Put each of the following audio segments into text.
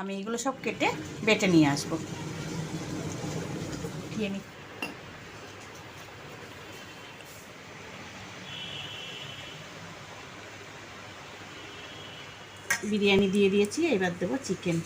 আমি এগুলো সব কেটে বেটে নিয়ে আসব। বিরিয়ানি দিয়ে দিয়েছি এবার দেবো চিকেন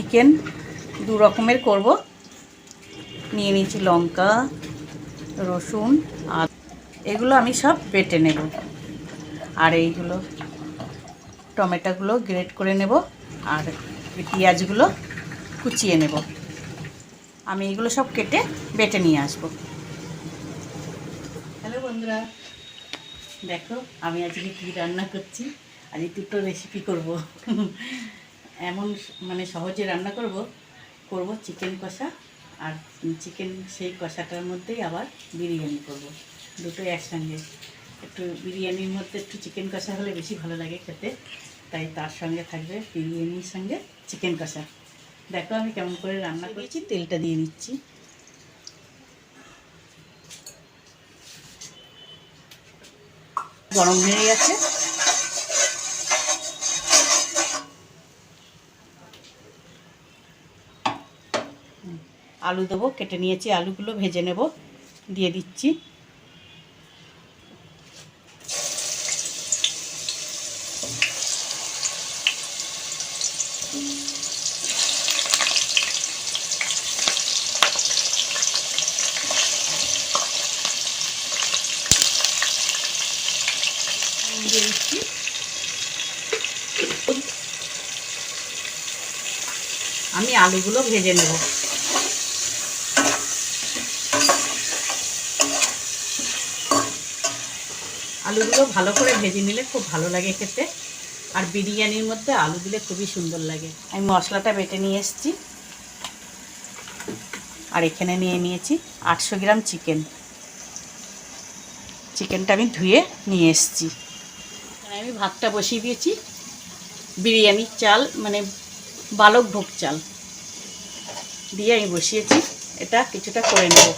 চিকেন দু রকমের করব। নিয়ে নিয়েছি লঙ্কা, রসুন, আর এগুলো আমি সব বেটে নেব। আর এইগুলো টমেটোগুলো গ্রেট করে নেব, আর পেঁয়াজগুলো কুচিয়ে নেব। আমি এগুলো সব কেটে বেটে নিয়ে আসব। হ্যালো বন্ধুরা, দেখো আমি আজকে কী রান্না করছি আজ দুটো রেসিপি করব। এমন মানে সহজে রান্না করব করব চিকেন কষা আর চিকেন সেই কষাটার মধ্যেই আবার বিরিয়ানি করব। দুটো একসঙ্গে। একটু বিরিয়ানির মধ্যে একটু চিকেন কষা হলে বেশি ভালো লাগে খেতে তাই তার সঙ্গে থাকবে বিরিয়ানির সঙ্গে চিকেন কষা। দেখো আমি কেমন করে রান্না করেছি। তেলটা দিয়ে দিচ্ছি। গরম হয়ে গেছে। আলু দেবো, কেটে নিয়েছি আলুগুলো, ভেজে নেব, দিয়ে দিচ্ছি। দিয়ে দিচ্ছি। আমি আলুগুলো ভেজে নেব। আলুগুলো ভালো করে ভেজে নিলে খুব ভালো লাগে খেতে। আর বিরিয়ানির মধ্যে আলু দিলে খুবই সুন্দর লাগে। আমি মশলাটা বেটে নিয়ে এসেছি। আর এখানে নিয়ে নিয়েছি আটশো গ্রাম চিকেন। চিকেনটা আমি ধুয়ে নিয়ে এসেছি। আমি ভাতটা বসিয়ে দিয়েছি। বিরিয়ানির চাল মানে বালক ভোগ চাল দিয়ে আমি বসিয়েছি। এটা কিছুটা করে নেব।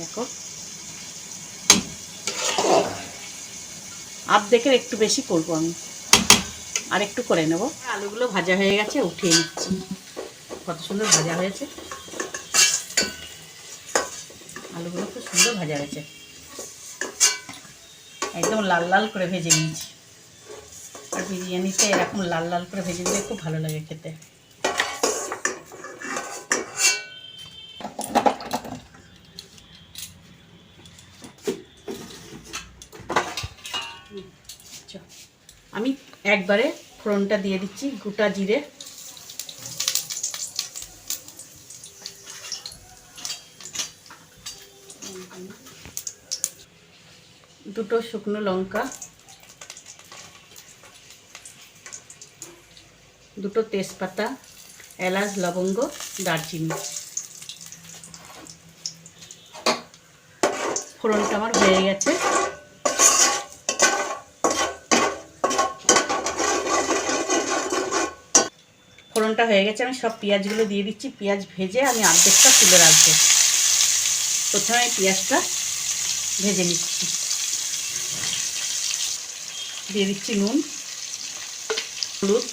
দেখো। আর্ধেকের একটু বেশি করব আমি। আর একটু করে নেব। আলুগুলো ভাজা হয়ে গেছে, উঠিয়ে নিচ্ছি। কত সুন্দর ভাজা হয়েছে। আলুগুলো খুব সুন্দর ভাজা হয়েছে। একদম লাল লাল করে ভেজে নিয়েছি। আর বিরিয়ানিতে এরকম লাল লাল করে ভেজে দিলে খুব ভালো লাগে খেতে। আমি একবারে ফোড়নটা দিয়ে দিচ্ছি, গোটা জিরে। দুটো শুকনো লঙ্কা। দুটো তেজপাতা, এলাচ, লবঙ্গ, দারচিনি। ফোড়নটা আমার হয়ে গেছে। ফোড়নটা হয়ে গেছে, আমি সব পেঁয়াজগুলো দিয়ে দিচ্ছি। পেঁয়াজ ভেজে আমি আর্ধেকটা তুলে রাখব। প্রথমে পেঁয়াজটা ভেজে নিচ্ছি। দিয়ে দিচ্ছি নুন, হলুদ।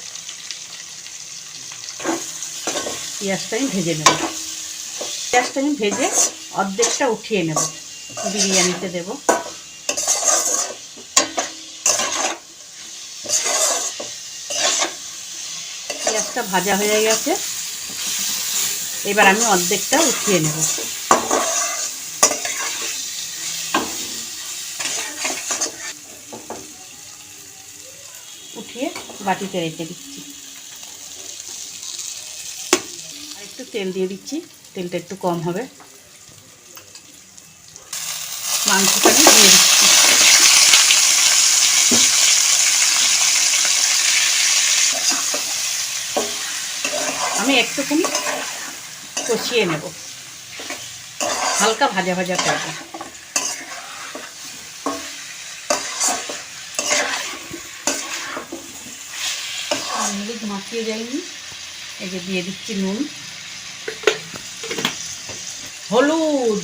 পেঁয়াজটা আমি ভেজে নেব। পেঁয়াজটা আমি ভেজে অর্ধেকটা উঠিয়ে নেব। বিরিয়ানিতে দেব। পেঁয়াজটা ভাজা হয়ে গেছে। এবার আমি অর্ধেকটা উঠিয়ে নেব। উঠিয়ে বাটিতে রেখে দিচ্ছি। আর একটু তেল দিয়ে দিচ্ছি, তেলটা একটু কম হবে মাংসটা আমি দিয়ে দিচ্ছি আমি একটুখানি কষিয়ে নেব। হালকা ভাজা ভাজা করব। হলুদ মাখিয়ে যায়নি। এই যে দিয়ে দিচ্ছি নুন। হলুদ!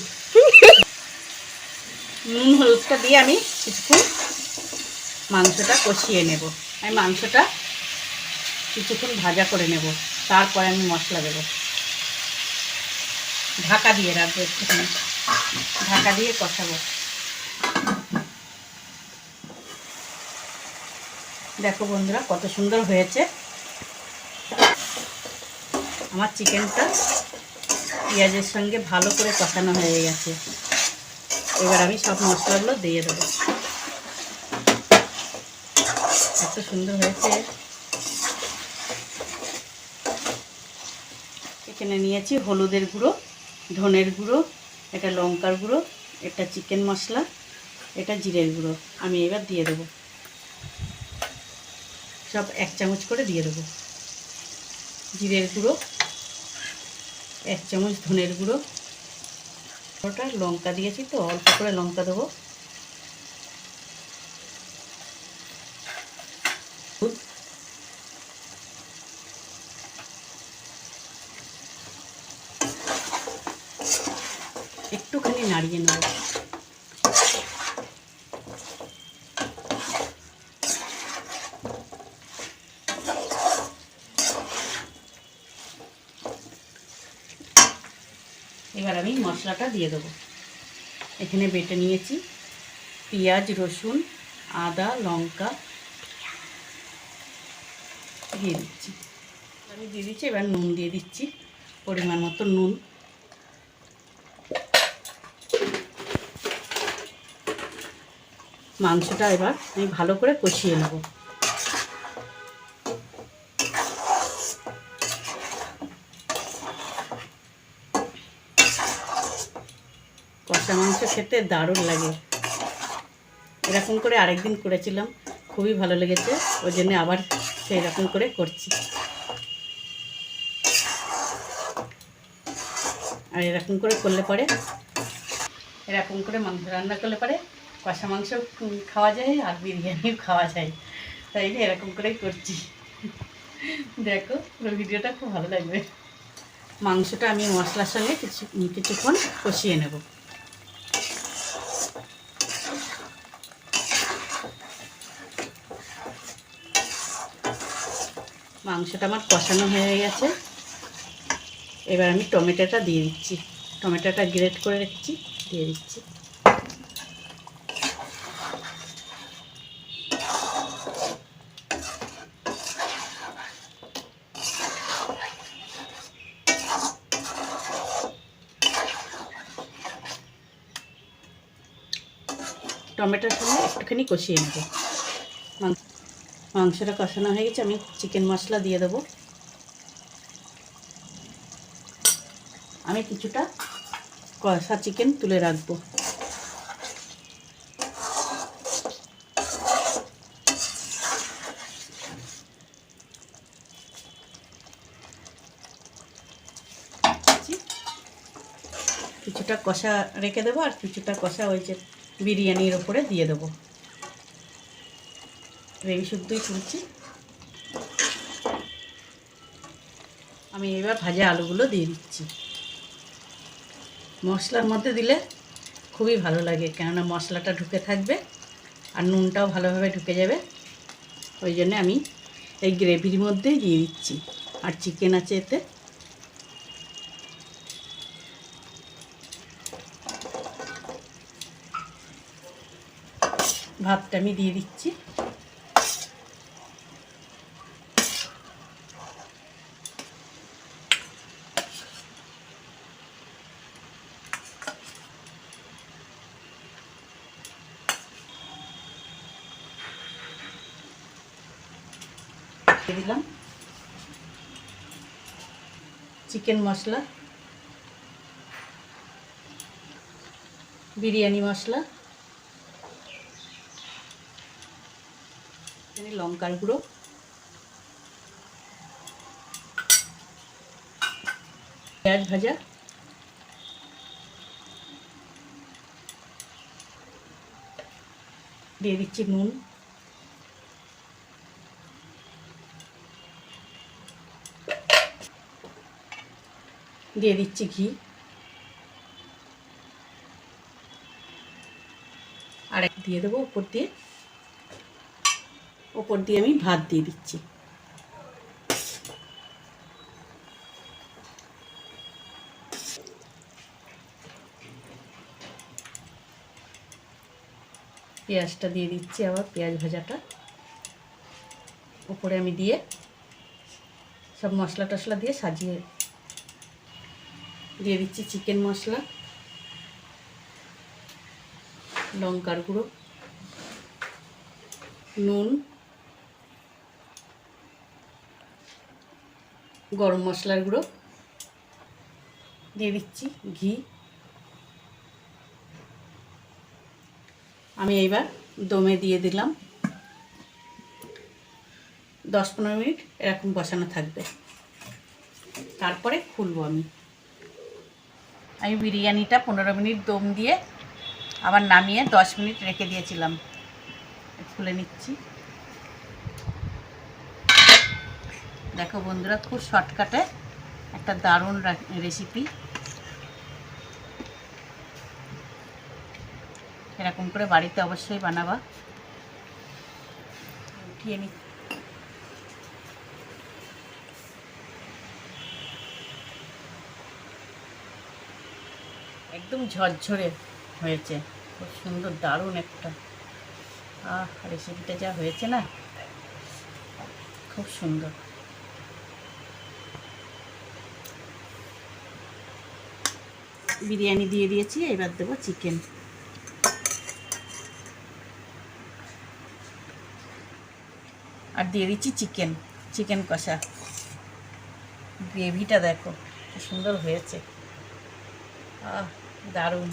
নুন, হলুদটা দিয়ে আমি কিছুক্ষণ মাংসটা কষিয়ে নেব। আমি মাংসটা কিছুক্ষণ ভাজা করে নেব। তারপরে আমি মশলা দেবো। ঢাকা দিয়ে রাখব একটুখানি। ঢাকা দিয়ে কষাবো। দেখো বন্ধুরা, কত সুন্দর হয়েছে। আমার চিকেনটা পেঁয়াজের সঙ্গে ভালো করে কষানো হয়ে গেছে। এবার আমি সব মশলাগুলো দিয়ে দেবো। এত সুন্দর হয়েছে। এখানে নিয়েছি, হলুদের গুঁড়ো, ধনের গুঁড়ো এটা লঙ্কার গুঁড়ো এটা চিকেন মশলা এটা জিরের গুঁড়ো। আমি এবার দিয়ে দেবো। সব এক চামচ করে দিয়ে দেবো। জিরের গুঁড়ো, এক চামচ ধনের গুঁড়ো। ওটা লঙ্কা দিয়েছি তো, অল্প করে লঙ্কা দেবো। একটুখানি নাড়িয়ে নেব। এবার আমি মশলাটা দিয়ে দেবো। এখানে বেটে নিয়েছি পেঁয়াজ, রসুন, আদা, লঙ্কা। দিয়ে দিচ্ছি। আমি দিয়ে দিচ্ছি, এবার নুন দিয়ে দিচ্ছি। পরিমাণ মতো নুন। মাংসটা এবার আমি ভালো করে কষিয়ে নেব। কষা মাংস খেতে দারুণ লাগে। এরকম করে আরেকদিন করেছিলাম, খুবই ভালো লেগেছে, ওই জন্য আবার সেই রকম করে করছি। আর এরকম করে করলে পরে, এরকম করে মাংস রান্না করলে পরে কষা মাংস খাওয়া যায় আর বিরিয়ানিও খাওয়া যায়। তাই এরকম করেই করছি। দেখো, পুরো ভিডিওটা খুব ভালো লাগবে। মাংসটা আমি মশলার সঙ্গে কিছু কিছুক্ষণ কষিয়ে নেব। মাংসটা আমার কষানো হয়ে গেছে। এবার আমি টমেটোটা দিয়ে দিচ্ছি। টমেটোটা গ্রেট করে রেখেছি, দিয়ে দিচ্ছি। টমেটোর সঙ্গে একটুখানি কষিয়ে নেব। মাংস মাংসটা কষানো হয়ে গেছে, আমি চিকেন মশলা দিয়ে দেবো। আমি কিছুটা কষা চিকেন তুলে রাখব। কিছুটা কষা রেখে দেবো, আর কিছুটা কষা যে বিরিয়ানির ওপরে দিয়ে দেবো। গ্রেভি শুদ্ধই তুলছি। আমি এবার ভাজা আলুগুলো দিয়ে দিচ্ছি। মশলার মধ্যে দিলে খুবই ভালো লাগে, কেননা মশলাটা ঢুকে থাকবে আর নুনটাও ভালোভাবে ঢুকে যাবে। ওই জন্য আমি এই গ্রেভির মধ্যেই দিয়ে দিচ্ছি। আর চিকেন আছে এতে। ভাতটা আমি দিয়ে দিচ্ছি। দিলাম। চিকেন মশলা। বিরিয়ানি মশলা। লঙ্কার গুঁড়ো। পেঁয়াজ ভাজা। দিয়ে দিচ্ছি নুন। দিয়ে দিচ্ছি ঘি। আর এক দিয়ে দেবো উপর দিয়ে ওপর দিয়ে আমি ভাত দিয়ে দিচ্ছি। পেঁয়াজটা দিয়ে দিচ্ছি আবার, পেঁয়াজ ভাজাটা। উপরে আমি দিয়ে সব মশলা টশলা দিয়ে সাজিয়ে দিয়ে দিচ্ছি চিকেন মশলা, লঙ্কার গুঁড়ো, নুন গরম মশলার গুঁড়ো। দিয়ে দিচ্ছি ঘি। আমি এইবার দমে দিয়ে দিলাম। দশ পনেরো মিনিট এরকম বসানো থাকবে। তারপরে খুলবো আমি। আমি বিরিয়ানিটা পনেরো মিনিট দম দিয়ে আবার নামিয়ে দশ মিনিট রেখে দিয়েছিলাম। খুলে নিচ্ছি। দেখো বন্ধুরা, খুব শর্টকাটে একটা দারুণ রেসিপি এরকম করে বাড়িতে অবশ্যই বানাবা। উঠিয়ে নি। একদম ঝরঝরে হয়েছে। খুব সুন্দর, দারুণ একটা। আহ রেসিপিটা যা হয়েছে না? খুব সুন্দর। বিরিয়ানি দিয়ে দিয়েছি, এবার দেবো চিকেন আর দিয়ে দিচ্ছি চিকেন চিকেন কষা। গ্রেভিটা দেখো সুন্দর হয়েছে। আহ, দারুণ।